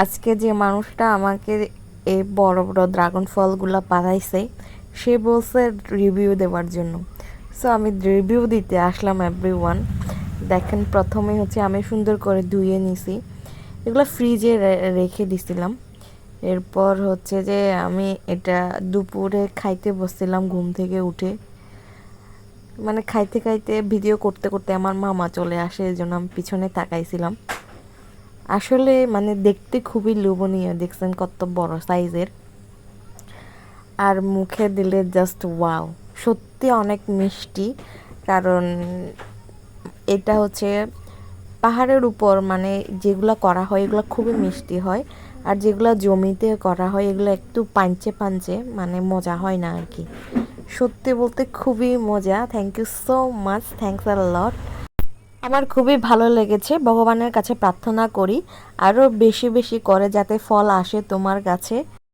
আজকে যে মানুষটা আমাকে এই বড় বড় ড্রাগন ফলগুলো পাঠাইছে, সে বলছে রিভিউ দেওয়ার জন্য। সো আমি রিভিউ দিতে আসলাম এভরি ওয়ান দেখেন, প্রথমে হচ্ছে আমি সুন্দর করে ধুয়ে নিছি। এগুলো ফ্রিজে রেখে দিছিলাম। এরপর হচ্ছে যে আমি এটা দুপুরে খাইতে বসছিলাম ঘুম থেকে উঠে। মানে খাইতে খাইতে ভিডিও করতে করতে আমার মামা চলে আসে, এই জন্য আমি পিছনে তাকাইছিলাম। আসলে মানে দেখতে খুবই লোভনীয়, দেখছেন কত বড় সাইজের। আর মুখে দিলে জাস্ট ওয়াও সত্যি অনেক মিষ্টি। কারণ এটা হচ্ছে পাহাড়ের উপর মানে যেগুলো করা হয় এগুলো খুবই মিষ্টি হয়। আর যেগুলো জমিতে করা হয় এগুলো একটু পাঞ্চে পাঞ্চে মানে মজা হয় না আর কি। সত্যি বলতে খুবই মজা। Thank you so much thanks a lot আমার খুবই ভালো লেগেছে। ভগবানের কাছে প্রার্থনা করি। আরও বেশি বেশি করে যাতে ফল আসে তোমার কাছে।